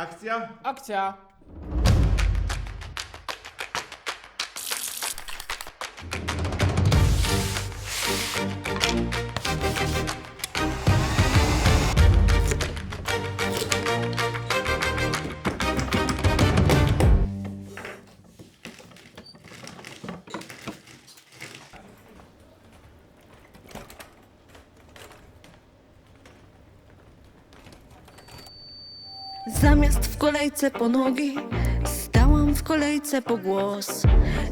Akcja? Akcja. Zamiast w kolejce po nogi, stałam w kolejce po głos.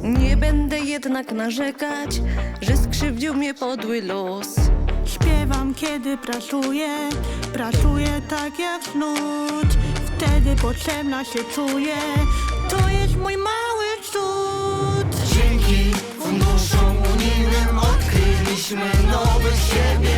Nie będę jednak narzekać, że skrzywdził mnie podły los. Śpiewam kiedy pracuję, pracuję tak jak snuć. Wtedy potrzebna się czuję, to jest mój mały cud. Dzięki funduszom unijnym odkryliśmy nowy siebie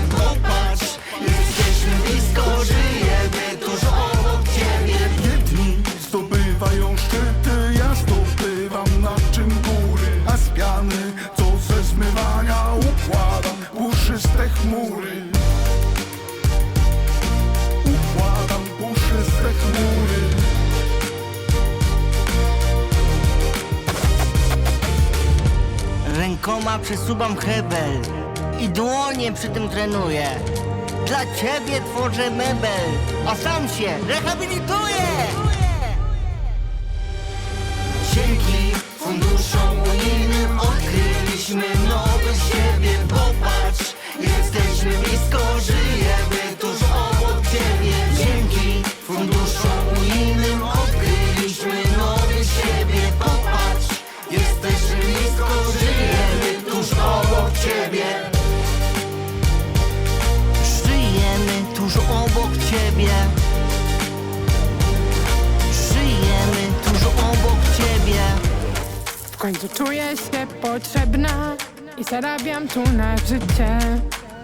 Rękoma przesuwam hebel i dłonie przy tym trenuję. Dla ciebie tworzę mebel, a sam się rehabilituję! Dzięki funduszom unijnym odkryliśmy ciebie Żyjemy tuż obok ciebie W końcu czuję się potrzebna i zarabiam tu na życie.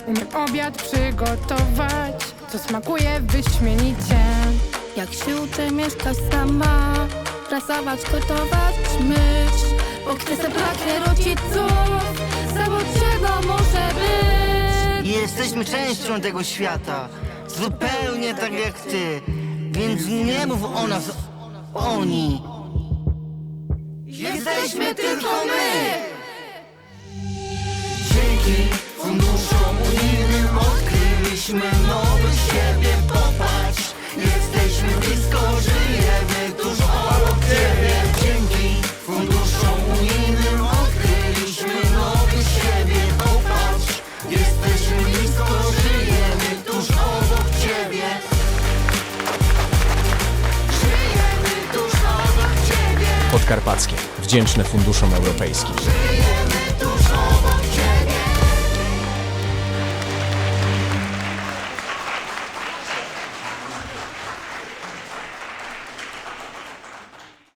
Umiem obiad przygotować, co smakuje wyśmienicie. Jak się uczę mieszkać sama, prasować, gotować, myć. Bo gdy zabraknie rodziców, zawód czego może być? Jesteśmy częścią tego świata Zupełnie tak jak ty. Więc nie mów o nas oni. Jesteśmy tylko my. Dzięki Podkarpackie. Wdzięczne funduszom europejskim.